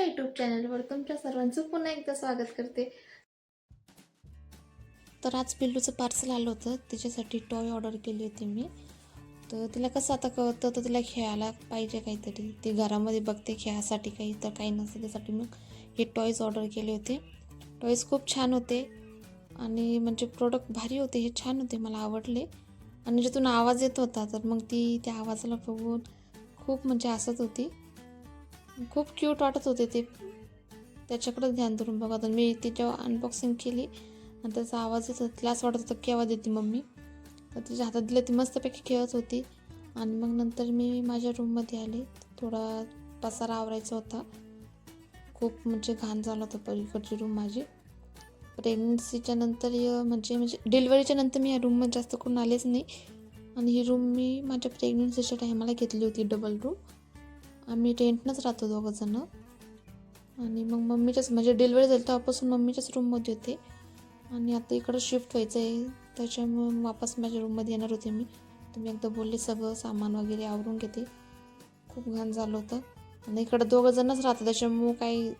आशा YouTube चॅनलवर तुमच्या सर्वांचं पुन्हा एकदा स्वागत करते. तर आज पिल्लूचं पार्सल आलं होतं. तिच्यासाठी टॉय ऑर्डर केली होती मी. तर तिला कसं आता कळतं? तर तिला खेळायला पाहिजे काहीतरी. ती घरामध्ये बघते खेळासाठी काही तर काही नसते त्यासाठी मग हे टॉयज ऑर्डर केले होते. टॉयज खूप छान होते. आणि म्हणजे प्रोडक्ट भारी होते हे छान होते मला आवडले. आणि ज्यातून आवाज येत होता तर मग ती त्या आवाजाला बघून खूप म्हणजे असत होती. खूप क्यूट वाटत होते ते. त्याच्याकडंच ध्यान धरून बघा. तर मी तिच्या अनबॉक्सिंग केली. आणि त्याचा आवाज येत होता वाटत होता केव्हा देते मम्मी? तर तिच्या हातात दिलं ती मस्तपैकी खेळत होती. आणि मग नंतर मी माझ्या रूममध्ये आले. थोडा पसारा आवरायचा होता. खूप म्हणजे घाण झालं होतं पलीकडची रूम माझी. प्रेग्नन्सीच्या नंतर म्हणजे म्हणजे डिलिव्हरीच्या नंतर मी या रूममध्ये जास्त करून आलेच नाही. आणि ही रूम मी माझ्या प्रेग्नन्सीच्या टायमाला घेतली होती डबल रूम आम्ही टेंटनंच राहतो दोघंजणं आणि मग मम्मीच्याच म्हणजे डिलिव्हरी झाली तेव्हापासून मम्मीच्याच रूममध्ये होते. आणि आता इकडं शिफ्ट व्हायचं आहे त्याच्यामुळे वापस माझ्या रूममध्ये येणार होते मी. तुम्ही एकदा बोलले सगळं सामान वगैरे आवरून घेते. खूप घाण झालं होतं. आणि इकडं दोघंजणच राहतं त्याच्यामुळं काही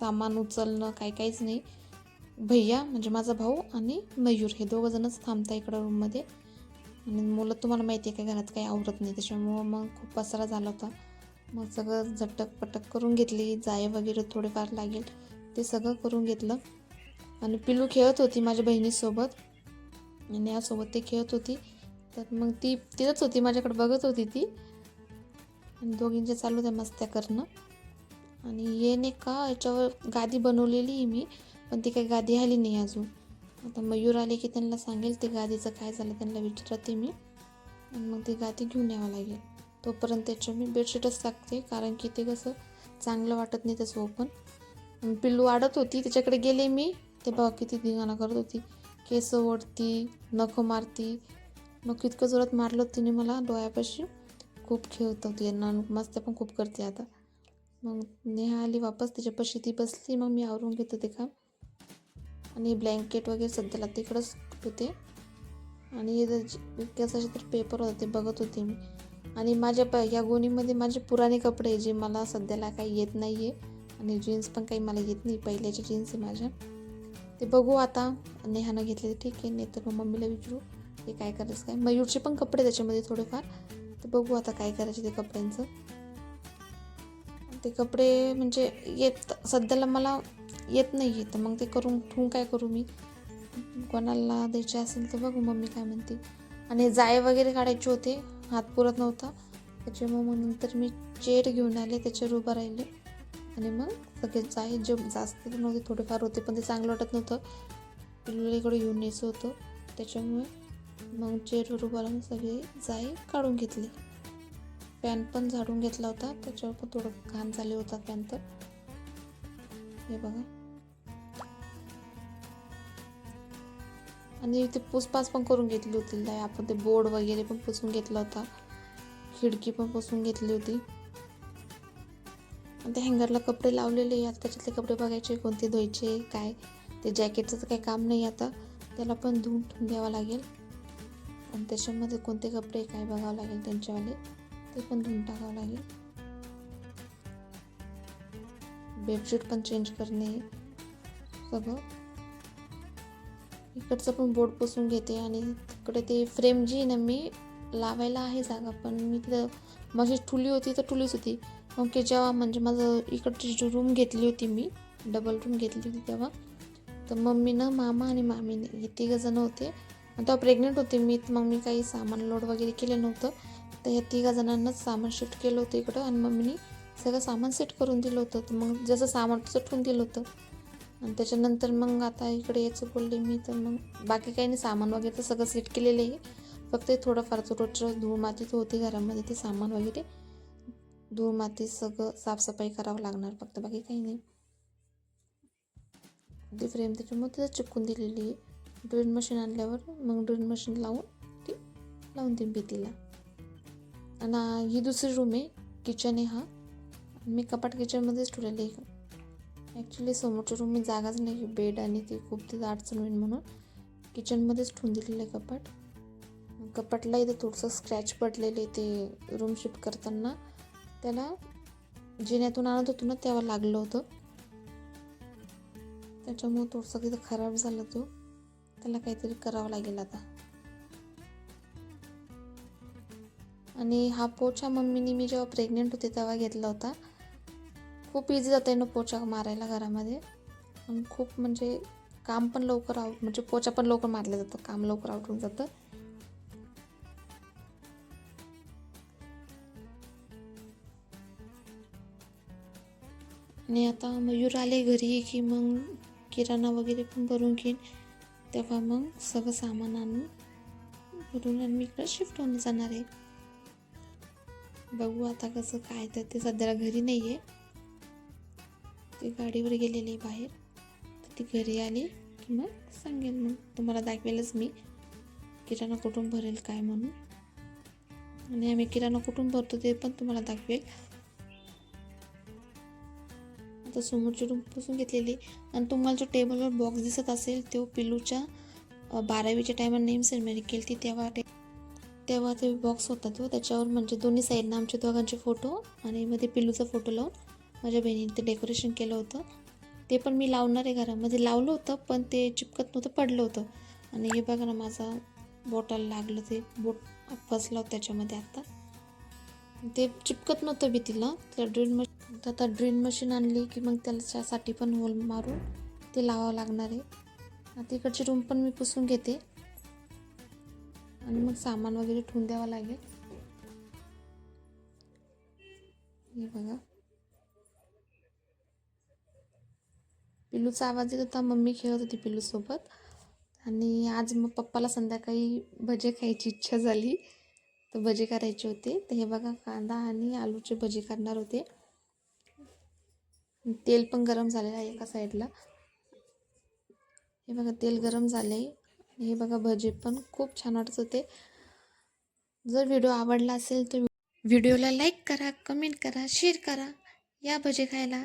सामान उचलणं काही काहीच नाही. भैया म्हणजे माझा भाऊ आणि मयूर हे दोघंजणच थांबता इकडं रूममध्ये आणि मुलं तुम्हाला माहिती आहे का घरात काही आवरत नाही. त्याच्यामुळं मग खूप पसारा झाला होता. मग सगळं झटक पटक करून घेतली जाय वगैरे थोडेफार लागेल ते सगळं करून घेतलं. आणि पिलू खेळत होती माझ्या बहिणीसोबत. आणि यासोबत ते खेळत होती. तर मग ती तिथंच होती माझ्याकडे बघत होती ती. आणि दोघींच्या चालू होत्या मस्त्या करणं. आणि येणे नाही का याच्यावर गादी बनवलेली आहे मी पण ती काही गादी आली नाही अजून. आता मयूर आले की त्यांना सांगेल ते गादीचं काय झालं त्यांना विचारते मी. आणि मग ती गादी घेऊन यावं लागेल. तोपर्यंत त्याच्या मी बेडशीटच टाकते कारण की ते कसं चांगलं वाटत नाही त्याचं ओपन. पिल्लू वाढत होती त्याच्याकडे गेले मी ते बघा किती धिंगाणा करत होती. केस ओढती नखं मारती. मग इतकं जोरात मारलं तिने मला डोळ्यापाशी. खूप खेळत होती यांना मस्त पण खूप करते आता. मग नेहा आली वापस त्याच्यापाशी ती बसली मग मी आवरून घेत होते काम. आणि ब्लँकेट वगैरे सध्याला तिकडंच होते. आणि कसाचे तर पेपर होते ते बघत होते मी. आणि माझ्या प या गोणीमध्ये माझे पुराणे कपडे जे मला सध्याला काही येत नाही आहे आणि जीन्स पण काही मला येत नाही पहिल्याच्या जीन्स आहे माझ्या ते बघू आता. नेहानं घेतले ठीक आहे. नाही तर मग मम्मीला विचारू. हे काय करायचं काय? मयूरचे पण कपडे त्याच्यामध्ये थोडेफार. तर बघू आता काय करायचे ते कपड्यांचं. ते कपडे म्हणजे येत सध्याला मला येत नाही आहे तर मग ते करून ठेवून काय करू मी? कोणाला द्यायचे असेल तर बघू. मम्मी काय म्हणते? आणि जाळे वगैरे काढायचे होते. हात पुरत नव्हता. त्याच्यामुळे मग नंतर मी चेअर घेऊन आले त्याच्यावर उभं राहिले. आणि मग सगळे जाय जे जास्त नव्हते थोडेफार होते पण ते चांगलं वाटत नव्हतं. पिल्लूकडे घेऊन यायचं होतं. त्याच्यामुळे मग चेअरवर उभं राहून सगळे जाई काढून घेतले. पॅन पण झाडून घेतला होता. त्याच्यावर पण थोडं घाण झाले होता पॅन तर. हे बघा. आणि ते पुसपास पण करून घेतली होती लय आपण ते बोर्ड वगैरे पण पुसून घेतला होता. खिडकी पण पुसून घेतली होती. आणि ते हँगरला कपडे लावलेले आता त्याच्यातले कपडे बघायचे कोणते धुवायचे काय? ते जॅकेटचं तर काही काम नाही आता. त्याला पण धुवून ठेवून द्यावं लागेल. आणि त्याच्यामध्ये कोणते कपडे काय बघावं लागेल त्यांच्यावाले ते पण धुवून टाकावं लागेल. बेडशीट पण चेंज करणे सगळं. इकडचं पण बोर्ड पुसून घेते आणि तिकडे ते फ्रेम जी ना मी लावायला आहे जागा पण मी तिथं माझी ठुली होती तर ठुलीच होती. मग की जेव्हा म्हणजे माझं इकडची जी रूम घेतली होती मी डबल रूम घेतली होती तेव्हा तर मम्मीनं मामा आणि मामीने हे तिघंजण होते. आणि तेव्हा प्रेग्नेंट होते मी मग मी काही सामान लोड वगैरे केलं नव्हतं. तर ह्या तिघा जणांनाच सामान शिफ्ट केलं होतं इकडं आणि मम्मीने सगळं सामान सेट करून दिलं होतं. तर मग जसं सामान तसं ठेवून दिलं होतं. आणि त्याच्यानंतर मग आता इकडे यायचं बोलले मी तर मग बाकी काही नाही सामान वगैरे तर सगळं सेट केलेलं आहे. फक्त थोडंफार तो रोजचं धूळ माती तर होती घरामध्ये ते सामान वगैरे. धूळ माती सगळं साफसफाई करावं लागणार फक्त बाकी काही नाही. ती फ्रेम त्याच्यामुळे तिथं चिपकून दिलेली आहे. ड्रिल मशीन आणल्यावर मग ड्रिल मशीन लावून ती लावून देईन भीतीला. आणि ही दुसरी रूम आहे किचन आहे हा. मी कपाट किचनमध्येच ठेवलेलं आहे. ॲक्च्युली समोरच्या रूममध्ये जागाच नाही बेड आणि ती खूप तिथं अडचण होईल म्हणून किचनमध्येच ठेवून दिलेलं आहे कपाट. कपाटला इथं थोडंसं स्क्रॅच पडलेले ते रूम शिफ्ट करताना. त्याला जिन्यातून आणत होतो ना तेव्हा लागलं होतं. त्याच्यामुळं थोडंसं तिथं खराब झालं तो. त्याला काहीतरी करावं लागेल आता. आणि हा पोछा मम्मीनी मी जेव्हा प्रेग्नेंट होते तेव्हा घेतला होता. खूप इझी जातं आहे ना पोछा मारायला घरामध्ये. आणि खूप म्हणजे काम पण लवकर आउट म्हणजे पोछा पण लवकर मारलं जातं काम लवकर आउट होऊन जातं. आणि आता मयूर आले घरी की मग किराणा वगैरे पण भरून घेईन. तेव्हा मग सगळं सामान आणून भरून आणि मी इकडे शिफ्ट होऊन जाणार आहे. बघू आता कसं काय तर ते सध्याला घरी नाही आहे ती गाडीवर गेलेली आहे बाहेर. तर ती घरी आली की मग सांगेल मग तुम्हाला दाखवेलच मी. किराणा कुठून भरेल काय म्हणून. आणि आम्ही किराणा कुठून भरतो ते पण तुम्हाला दाखवेल. आता समोरची रूम पुसून घेतलेली. आणि तुम्हाला जो टेबलवर बॉक्स दिसत असेल तो पिलूच्या बारावीच्या टायमात नेम सेरेमनी केली ती तेव्हा ते तेव्हा ते बॉक्स होता तो. त्याच्यावर म्हणजे दोन्ही साईडनं आमच्या दोघांचे फोटो आणि मध्ये पिलूचा फोटो लावून माझ्या बहिणीने ते डेकोरेशन केलं होतं. ते पण मी लावणार आहे घरामध्ये. लावलं होतं पण ते चिपकत नव्हतं पडलं होतं. आणि हे बघा ना माझा बोटाला लागलं ते. बोट फसलं होतं त्याच्यामध्ये आत्ता ते चिपकत नव्हतं भीतीला त्या ड्रिल मशीन आता ड्रिल मशीन आणली की मग त्याच्यासाठी पण होल मारून ते लावावं लागणार आहे. आता इकडची रूम पण मी पुसून घेते. आणि मग सामान वगैरे ठेवून द्यावं लागेल. हे बघा. पिल्लूचा आवाज येत होता. मम्मी खेळत होती पिल्लूसोबत आणि आज मग पप्पाला संध्याकाळी भजे खायची इच्छा झाली. तर भजे करायचे होते. तर हे बघा कांदा आणि आलूचे भजे करणार होते. तेल पण गरम झालेलं आहे एका साईडला. हे बघा तेल गरम झाले आहे हे बघा भजे पण खूप छान वाटत होते. जर व्हिडिओ आवडला असेल तर व्हिडिओला लाईक करा कमेंट करा शेअर करा. या भजे खायला.